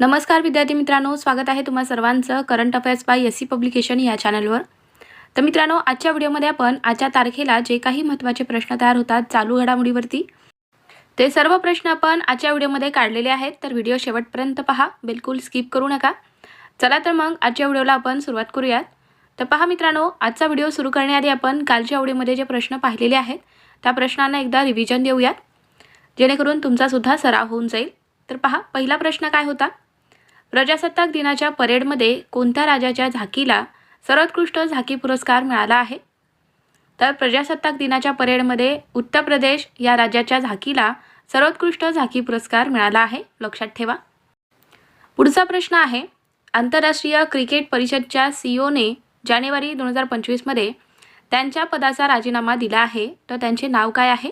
नमस्कार विद्यार्थी मित्रांनो स्वागत आहे तुम्हा सर्वांचं current affairs by S C publication या चॅनलवर. तर मित्रांनो आजच्या व्हिडिओमध्ये आपण आजच्या तारखेला जे काही महत्त्वाचे प्रश्न तयार होतात चालू घडामोडीवरती ते सर्व प्रश्न आपण आजच्या व्हिडिओमध्ये काढलेले आहेत. तर व्हिडिओ शेवटपर्यंत पहा बिलकुल स्किप करू नका. चला तर मग आजच्या व्हिडिओला आपण सुरुवात करूयात. तर पहा मित्रांनो आजचा व्हिडिओ सुरू करण्याआधी आपण कालच्या व्हिडिओमध्ये जे प्रश्न पाहिलेले आहेत त्या प्रश्नांना एकदा रिव्हिजन देऊयात. जेणेकरून तुमचासुद्धा सराव होऊन जाईल. तर पहा पहिला प्रश्न काय होता? प्रजासत्ताक दिनाच्या परेडमध्ये कोणत्या राजाच्या झाकीला सर्वोत्कृष्ट झाकी पुरस्कार मिळाला आहे? तर प्रजासत्ताक दिनाच्या परेडमध्ये उत्तर प्रदेश या राज्याच्या झाकीला सर्वोत्कृष्ट झाकी पुरस्कार मिळाला आहे. लक्षात ठेवा. पुढचा प्रश्न आहे आंतरराष्ट्रीय क्रिकेट परिषदच्या सीईओने जानेवारी दोन हजार पंचवीसमध्ये त्यांच्या पदाचा राजीनामा दिला आहे. तर त्यांचे नाव काय आहे?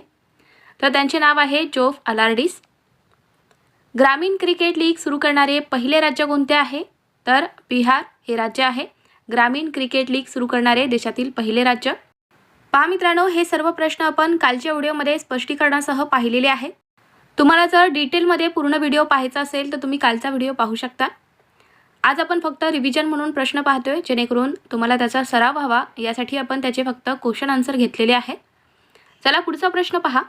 तर त्यांचे नाव आहे जोफ अलार्डिस. ग्रामीण क्रिकेट लीग सुरू करणारे पहिले राज्य कोणते आहे? तर बिहार हे राज्य आहे. ग्रामीण क्रिकेट लीग सुरू करणारे देशातील पहिले राज्य. पहा मित्रांनो हे सर्व प्रश्न आपण कालच्या व्हिडिओमध्ये स्पष्टीकरणासह पाहिलेले आहे तुम्हाला जर डिटेलमध्ये पूर्ण व्हिडिओ पाहायचा असेल तर तुम्ही कालचा व्हिडिओ पाहू शकता. आज आपण फक्त रिव्हिजन म्हणून प्रश्न पाहतोय जेणेकरून तुम्हाला त्याचा सराव व्हावा. यासाठी आपण त्याचे फक्त क्वेश्चन आन्सर घेतलेले आहेत. चला पुढचा प्रश्न पहा.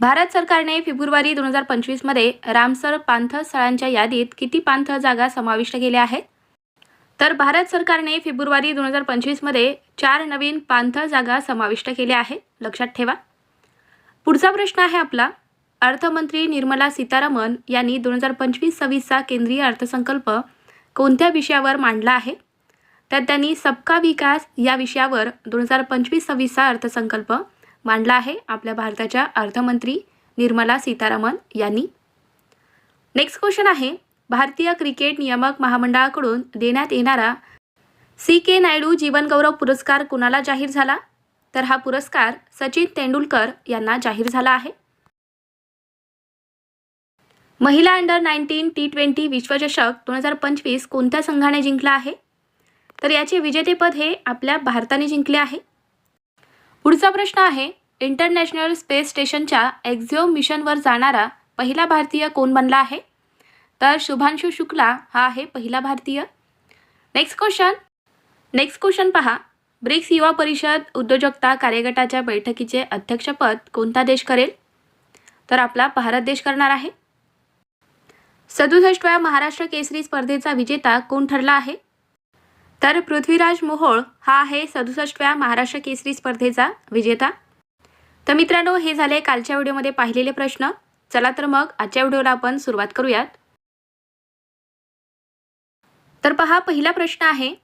भारत सरकारने फेब्रुवारी दोन हजार पंचवीसमध्ये रामसर पांथ स्थळांच्या यादीत किती पांथ जागा समाविष्ट केल्या आहेत? तर भारत सरकारने फेब्रुवारी दोन हजार पंचवीसमध्ये चार नवीन पांथ जागा समाविष्ट केल्या आहेत. लक्षात ठेवा. पुढचा प्रश्न आहे आपला. अर्थमंत्री निर्मला सीतारामन यांनी दोन हजार पंचवीस सव्वीसचा केंद्रीय अर्थसंकल्प कोणत्या विषयावर मांडला आहे? तर त्यांनी सबका विकास या विषयावर दोन हजार पंचवीस सव्वीसचा अर्थसंकल्प मांडला आहे आपल्या भारताच्या अर्थमंत्री निर्मला सीतारामन यांनी. नेक्स्ट क्वेश्चन आहे भारतीय क्रिकेट नियामक महामंडळाकडून देण्यात येणारा सी के नायडू जीवनगौरव पुरस्कार कुणाला जाहीर झाला? तर हा पुरस्कार सचिन तेंडुलकर यांना जाहीर झाला आहे. महिला अंडर नाईन्टीन टी ट्वेंटी विश्वचषक दोन हजार पंचवीस कोणत्या संघाने जिंकला आहे? तर याचे विजेतेपद हे आपल्या भारताने जिंकले आहे. पुढचा प्रश्न आहे इंटरनॅशनल स्पेस स्टेशनच्या एक्झिओ मिशनवर जाणारा पहिला भारतीय कोण बनला आहे? तर शुभांशु शुक्ला हा आहे पहिला भारतीय. नेक्स्ट क्वेश्चन नेक्स्ट क्वेश्चन पहा. ब्रिक्स युवा परिषद उद्योजकता कार्यगटाच्या बैठकीचे अध्यक्षपद कोणता देश करेल? तर आपला भारत देश करणार आहे. सदुसष्टव्या महाराष्ट्र केसरी स्पर्धेचा विजेता कोण ठरला आहे? तर पृथ्वीराज मोहोळ हा आहे सदुसष्टव्या महाराष्ट्र केसरी स्पर्धेचा विजेता. तर मित्रांनो हे झाले कालच्या व्हिडिओमध्ये पाहिलेले प्रश्न. चला तर मग आजच्या व्हिडिओला आपण सुरुवात करूयात. तर पहा पहिला प्रश्न आहे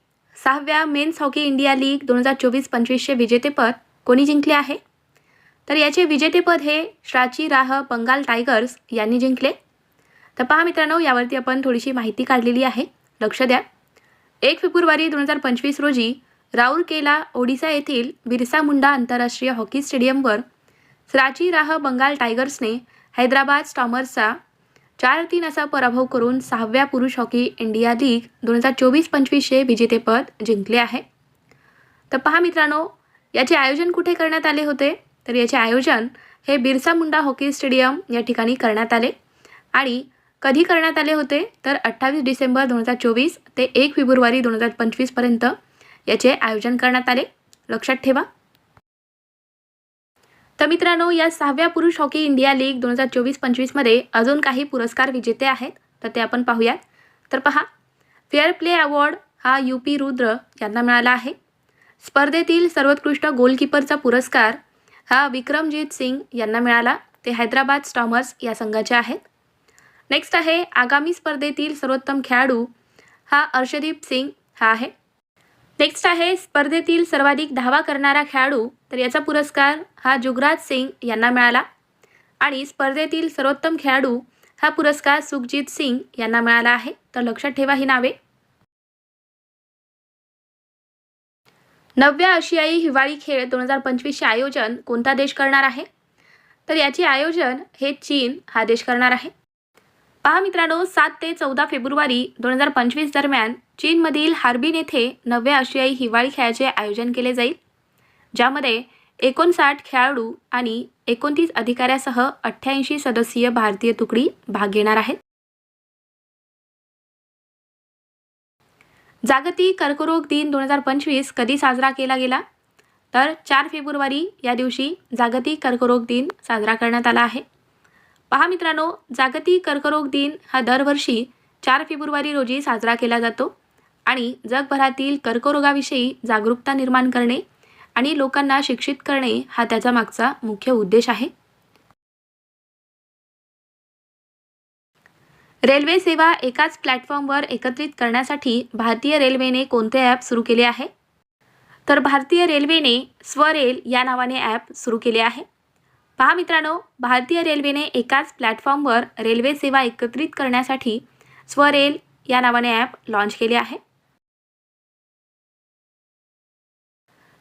सहाव्या मेन्स हॉकी इंडिया लीग दोन हजार चोवीस पंचवीसचे विजेतेपद कोणी जिंकले आहे? तर याचे विजेतेपद हे श्राची राह बंगाल टायगर्स यांनी जिंकले. तर पहा मित्रांनो यावरती आपण थोडीशी माहिती काढलेली आहे. लक्ष द्या. एक फेब्रुवारी दोन हजार पंचवीस रोजी राऊरकेला ओडिसा येथील बिरसा मुंडा आंतरराष्ट्रीय हॉकी स्टेडियमवर राची राह बंगाल टायगर्सने हैदराबाद स्टॉमर्सचा चार तीन असा पराभव करून सहाव्या पुरुष हॉकी इंडिया लीग दोन हजार चोवीस पंचवीसचे विजेतेपद जिंकले आहे. तर पहा मित्रांनो याचे आयोजन कुठे करण्यात आले होते? तर याचे आयोजन हे बिरसा मुंडा हॉकी स्टेडियम या ठिकाणी करण्यात आले. आणि कधी करण्यात आले होते? तर अठ्ठावीस डिसेंबर दोन हजार चोवीस ते एक फेब्रुवारी दोन हजार पंचवीसपर्यंत याचे आयोजन करण्यात आले. लक्षात ठेवा. तर मित्रांनो या सहाव्या पुरुष हॉकी इंडिया लीग दोन हजार चोवीस पंचवीसमध्ये अजून काही पुरस्कार विजेते आहेत तर ते आपण पाहूयात. तर पहा फेअर प्ले अवॉर्ड हा यू पी रुद्र यांना मिळाला आहे. स्पर्धेतील सर्वोत्कृष्ट गोलकीपरचा पुरस्कार हा विक्रमजीत सिंग यांना मिळाला. ते हैदराबाद स्टॉमर्स या संघाचे आहेत. नेक्स्ट आहे आगामी स्पर्धेतील सर्वोत्तम खेळाडू हा अर्षदीप सिंग हा आहे. नेक्स्ट आहे स्पर्धेतील सर्वाधिक धावा करणारा खेळाडू तर याचा पुरस्कार हा जुगराज सिंग यांना मिळाला. आणि स्पर्धेतील सर्वोत्तम खेळाडू हा पुरस्कार सुखजित सिंग यांना मिळाला आहे. तर लक्षात ठेवा ही नावे. नवव्या आशियाई हिवाळी खेळ दोन हजार पंचवीसचे आयोजन कोणता देश करणार आहे? तर याचे आयोजन हे चीन हा देश करणार आहे. पहा मित्रांनो सात ते चौदा फेब्रुवारी दोन हजार पंचवीस दरम्यान चीनमधील हार्बिन येथे नववे आशियाई हिवाळी खेळाचे आयोजन केले जाईल ज्यामध्ये एकोणसाठ खेळाडू आणि एकोणतीस अधिकाऱ्यासह अठ्ठ्याऐंशी सदस्यीय भारतीय तुकडी भाग घेणार आहेत. जागतिक कर्करोग दिन दोन हजार पंचवीस कधी साजरा केला गेला? तर चार फेब्रुवारी या दिवशी जागतिक कर्करोग दिन साजरा करण्यात आला आहे. पहा मित्रांनो जागतिक कर्करोग दिन हा दरवर्षी चार फेब्रुवारी रोजी साजरा केला जातो आणि जगभरातील कर्करोगाविषयी जागरूकता निर्माण करणे आणि लोकांना शिक्षित करणे हा त्याचा मागचा मुख्य उद्देश आहे. रेल्वे सेवा एकाच प्लॅटफॉर्मवर एकत्रित करण्यासाठी भारतीय रेल्वेने कोणते ॲप सुरू केले आहे? तर भारतीय रेल्वेने स्वरेल या नावाने ॲप सुरू केले आहे. पहा मित्रांनो भारतीय रेल्वेने एकाच प्लॅटफॉर्मवर रेल्वे सेवा एकत्रित करण्यासाठी स्वरेल या नावाने ॲप लॉन्च केले आहे.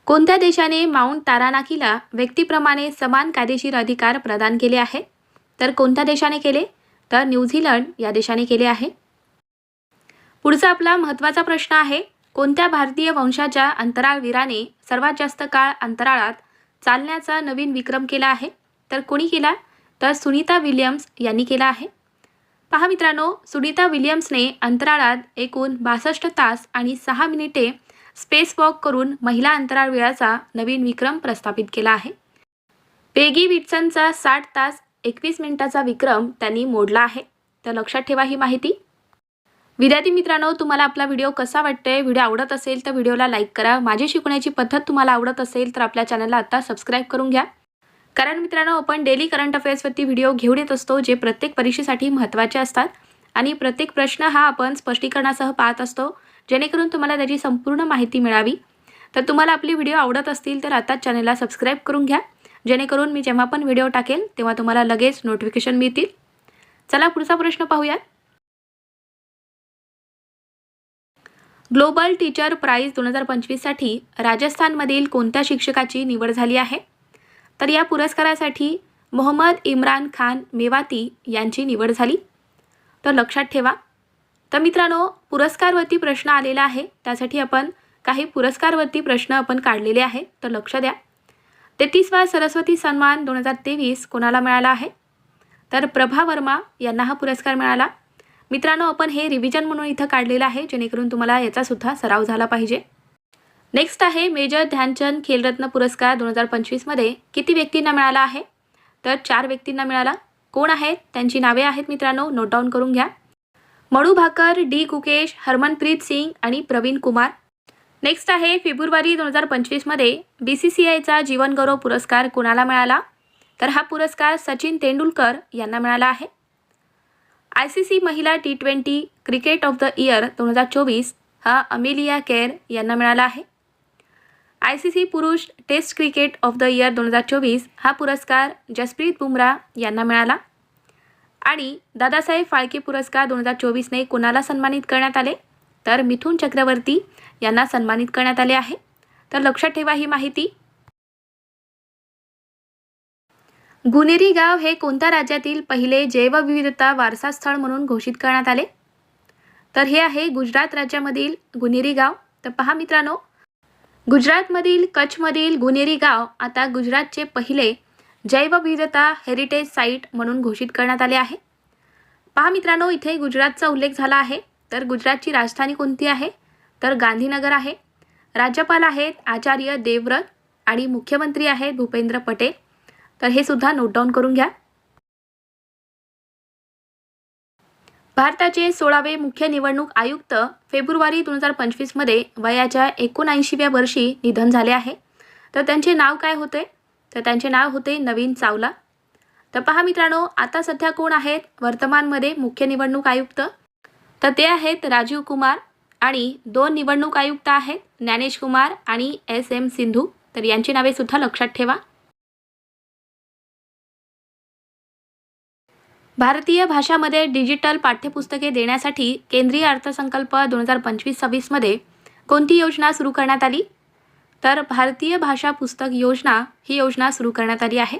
कोणत्या देशाने माउंट तारानाकीला व्यक्तीप्रमाणे समान कायदेशीर अधिकार प्रदान केले आहे? तर कोणत्या देशाने केले? तर न्यूझीलंड या देशाने केले आहे. पुढचा आपला महत्त्वाचा प्रश्न आहे कोणत्या भारतीय वंशाच्या अंतराळवीराने सर्वात जास्त काळ अंतराळात चालण्याचा नवीन विक्रम केला आहे? तर कोणी केला? तर सुनीता विलियम्स यांनी केला आहे. पहा मित्रांनो सुनीता विलियम्सने अंतराळात एकूण बासष्ट तास आणि सहा मिनिटे स्पेस वॉक करून महिला अंतराळ वेळाचा नवीन विक्रम प्रस्थापित केला आहे. पेगी विटसनचा साठ तास एकवीस मिनिटाचा विक्रम त्यांनी मोडला आहे. तर लक्षात ठेवा ही माहिती. विद्यार्थी मित्रांनो तुम्हाला आपला व्हिडिओ कसा वाटतोय? व्हिडिओ आवडत असेल तर व्हिडिओला लाईक करा. माझी शिकण्याची पद्धत तुम्हाला आवडत असेल तर आपल्या चॅनलला आत्ता सबस्क्राईब करून घ्या. कारण मित्रांनो आपण डेली करंट अफेअर्सवरती व्हिडिओ घेऊन येत असतो जे प्रत्येक परीक्षेसाठी महत्त्वाचे असतात. आणि प्रत्येक प्रश्न हा आपण स्पष्टीकरणासह पाहत असतो जेणेकरून तुम्हाला त्याची संपूर्ण माहिती मिळावी. तर तुम्हाला आपली व्हिडिओ आवडत असतील तर आताच चॅनलला सबस्क्राईब करून घ्या. जेणेकरून मी जेव्हा पण व्हिडिओ टाकेल तेव्हा तुम्हाला लगेच नोटिफिकेशन मिळतील. चला पुढचा प्रश्न पाहूयात. ग्लोबल टीचर प्राईज दोन हजार पंचवीससाठी राजस्थानमधील कोणत्या शिक्षकाची निवड झाली आहे? तर या पुरस्कारासाठी मोहम्मद इम्रान खान मेवाती यांची निवड झाली. तर लक्षात ठेवा. तर मित्रांनो पुरस्कारवरती प्रश्न आलेला आहे. त्यासाठी आपण काही पुरस्कारवरती प्रश्न आपण काढलेले आहेत तर लक्ष द्या. तेहतीसवा सरस्वती सन्मान दोन हजार तेवीस कोणाला मिळाला आहे? तर प्रभा वर्मा यांना हा पुरस्कार मिळाला. मित्रांनो आपण हे रिव्हिजन म्हणून इथं काढलेलं आहे. जेणेकरून तुम्हाला याचासुद्धा सराव झाला पाहिजे. नेक्स्ट आहे मेजर ध्यानचंद खेलरत्न पुरस्कार दोन हजार पंचवीसमध्ये. किती व्यक्तींना मिळाला आहे? तर चार व्यक्तींना मिळाला. कोण आहेत? त्यांची नावे आहेत मित्रांनो नोट डाऊन करून घ्या. मणू भाकर डी कुकेश हरमनप्रीत सिंग आणि प्रवीण कुमार. नेक्स्ट आहे फेब्रुवारी दोन हजार पंचवीसमध्ये बी सी सी आयचा जीवनगौरव पुरस्कार कोणाला मिळाला? तर हा पुरस्कार सचिन तेंडुलकर यांना मिळाला आहे. आय सी सी महिला T twenty cricket of the year दोन हजार चोवीस हा अमेलिया केअर यांना मिळाला आहे. आय सी सी पुरुष test cricket of the year दोन हजार चोवीस हा पुरस्कार जसप्रीत बुमराह यांना मिळाला. आणि दादासाहेब फाळके पुरस्कार दोन हजार चोवीसने कोणाला सन्मानित करण्यात आले? तर मिथुन चक्रवर्ती यांना सन्मानित करण्यात आले आहे. तर लक्षात ठेवा ही माहिती. गुनेरी गाव हे कोणत्या राज्यातील पहिले जैवविविधता वारसा स्थळ म्हणून घोषित करण्यात आले? तर हे आहे गुजरात राज्यामधील गुनेरी गाव. तर पहा मित्रांनो गुजरातमधील कच्छमधील गुनेरी गाव आता गुजरातचे पहिले जैवविविधता हेरिटेज साईट म्हणून घोषित करण्यात आले आहे. पहा मित्रांनो इथे गुजरातचा उल्लेख झाला आहे. तर गुजरातची राजधानी कोणती आहे? तर गांधीनगर आहे. राज्यपाल आहेत आचार्य देवव्रत आणि मुख्यमंत्री आहेत भूपेंद्र पटेल. तर हे सुद्धा नोट डाऊन करून घ्या. भारताचे सोळावे मुख्य निवडणूक आयुक्त फेब्रुवारी दोन हजार पंचवीसमध्ये वयाच्या एकोणऐंशीव्या वर्षी निधन झाले आहे. तर त्यांचे नाव काय होते? तर त्यांचे नाव होते नवीन चावला. तर पहा मित्रांनो आता सध्या कोण आहेत वर्तमानमध्ये मुख्य निवडणूक आयुक्त? तर ते आहेत राजीव कुमार आणि दोन निवडणूक आयुक्त आहेत ज्ञानेश कुमार आणि एस एम सिंधू. तर यांची नावे सुद्धा लक्षात ठेवा. भारतीय भाषामध्ये डिजिटल पाठ्यपुस्तके देण्यासाठी केंद्रीय अर्थसंकल्प दोन हजार पंचवीस सव्वीसमध्ये कोणती योजना सुरू करण्यात आली? तर भारतीय भाषा पुस्तक योजना ही योजना सुरू करण्यात आली आहे.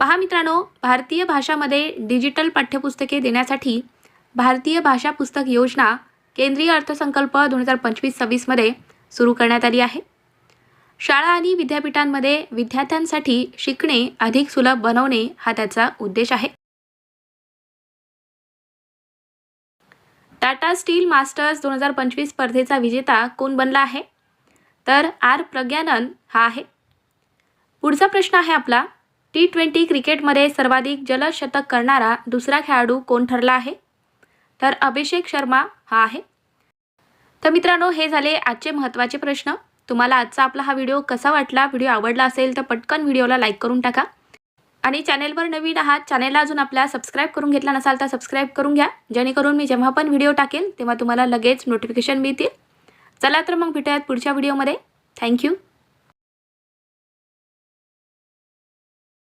पहा मित्रांनो भारतीय भाषामध्ये डिजिटल पाठ्यपुस्तके देण्यासाठी भारतीय भाषा पुस्तक योजना केंद्रीय अर्थसंकल्प दोन हजार पंचवीस सव्वीसमध्ये सुरू करण्यात आली आहे. शाळा आणि विद्यापीठांमध्ये विद्यार्थ्यांसाठी शिकणे अधिक सुलभ बनवणे हा त्याचा उद्देश आहे. टाटा स्टील मास्टर्स दोन हजार पंचवीस स्पर्धेचा विजेता कोण बनला आहे? तर आर प्रज्ञानन हा आहे. पुढचा प्रश्न आहे आपला. टी ट्वेंटी क्रिकेटमध्ये सर्वाधिक जलशतक करणारा दुसरा खेळाडू कोण ठरला आहे? तर अभिषेक शर्मा हा आहे. तर मित्रांनो हे झाले आजचे महत्त्वाचे प्रश्न. तुम्हाला आजचा आपला हा व्हिडिओ कसा वाटला? व्हिडिओ आवडला असेल तर पटकन व्हिडिओला लाईक करून टाका. आणि चॅनेलवर नवीन आहात चॅनेलला अजून आपल्या सबस्क्राईब करून घेतला नसाल तर सबस्क्राईब करून घ्या. जेणेकरून मी जेव्हा पण व्हिडिओ टाकेल तेव्हा तुम्हाला लगेच नोटिफिकेशन मिळतील. चला तर मग भेटूयात पुढच्या व्हिडिओमध्ये थँक्यू